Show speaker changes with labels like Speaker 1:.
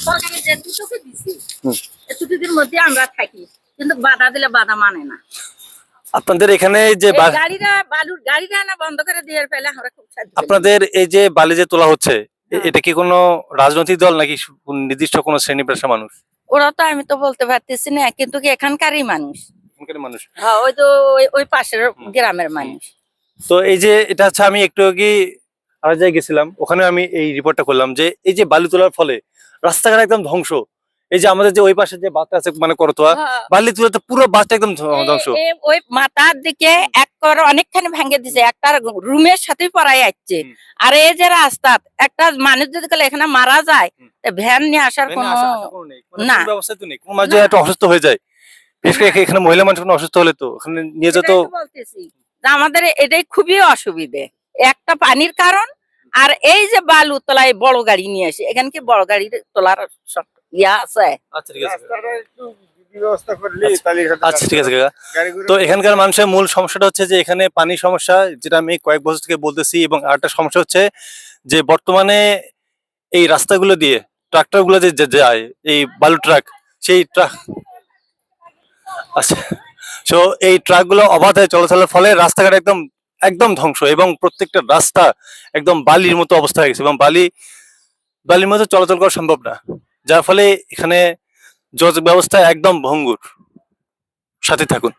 Speaker 1: সরকারের যে দুটোকে দিছি।
Speaker 2: হুম।
Speaker 1: মধ্যে আমরা থাকি কিন্তু বাধা দিলে বাধা মানে না।
Speaker 2: আপনাদের এখানে যে
Speaker 1: বালুর না বন্ধ করে দিয়ে ফেলে আমরা খুব
Speaker 2: আপনাদের এই যে বালি যে তোলা হচ্ছে
Speaker 1: হ্যাঁ।
Speaker 2: এটা কি কোনো রাজনৈতিক দল নাকি নির্দিষ্ট কোনো শ্রেণি পেশা মানুষ?
Speaker 1: ওরা তো আমি তো বলতে পারতেছি না কিন্তু কি এখানকারই মানুষ?
Speaker 2: মানুষ।
Speaker 1: হ্যাঁ ওই তো ওই- ওই পাশের গ্রামের মানুষ।
Speaker 2: তো এই যে এটা হচ্ছে আমি একটু আগে আর জায়গায় গেছিলাম ওখানে আমি এই রিপোর্টটা করলাম যে এই যে বালি তোলার ফলে রাস্তাঘাট একদম ধ্বংস এই যে আমাদের যে ওই পাশে যে বাসটা আছে মানে করতোয়া
Speaker 1: হ্যাঁ।
Speaker 2: বালি তুলে তো পুরো বাসটা একদম ধ্বংস
Speaker 1: ওই মাথার দিকে এক কর অনেকখানি ভেঙে দিছে একটা রুমের সাথে পড়াই
Speaker 2: হুম।
Speaker 1: আর এই যে রাস্তা একটা মানুষ যদি গেলে এখানে মারা যায়। ভ্যান নিয়ে আসার কোনো না।
Speaker 2: ব্যবস্থা তো নেই কোনো মাঝে। একটা অসুস্থ হয়ে যায় বিশেষ করে এখানে মহিলা মানুষ কোনো অসুস্থ হলে তো ওখানে নিয়ে যেত
Speaker 1: আমাদের এটাই খুবই অসুবিধে একটা পানির কারণ আর এই যে বালু তোলায় বড় গাড়ি নিয়ে আসে এখানে কি বড় গাড়ি তোলার ইয়া আছে?
Speaker 2: আচ্ছা ঠিক আছে
Speaker 3: রাস্তাটা একটু ব্যবস্থা করলে
Speaker 2: আচ্ছা। আচ্ছা তো এখানকার মানুষের মূল সমস্যাটা হচ্ছে যে এখানে পানি সমস্যা যেটা আমি কয়েক বছর থেকে বলতেছি এবং আরেকটা সমস্যা হচ্ছে যে বর্তমানে এই রাস্তাগুলো দিয়ে ট্রাক্টরগুলো যে যে যায় এই বালু ট্রাক সেই ট্রাক আচ্ছা। তো এই ট্রাকগুলো অবাধে চলাচলের ফলে রাস্তাঘাট একদম একদম ধ্বংস, এবং প্রত্যেকটা রাস্তা একদম বালির মতো অবস্থা হয়ে গেছে, এবং বালি, বালির মতো চলাচল করা সম্ভব না। যার ফলে এখানে যোগাযোগ ব্যবস্থা একদম ভঙ্গুর। সাথে থাকুন।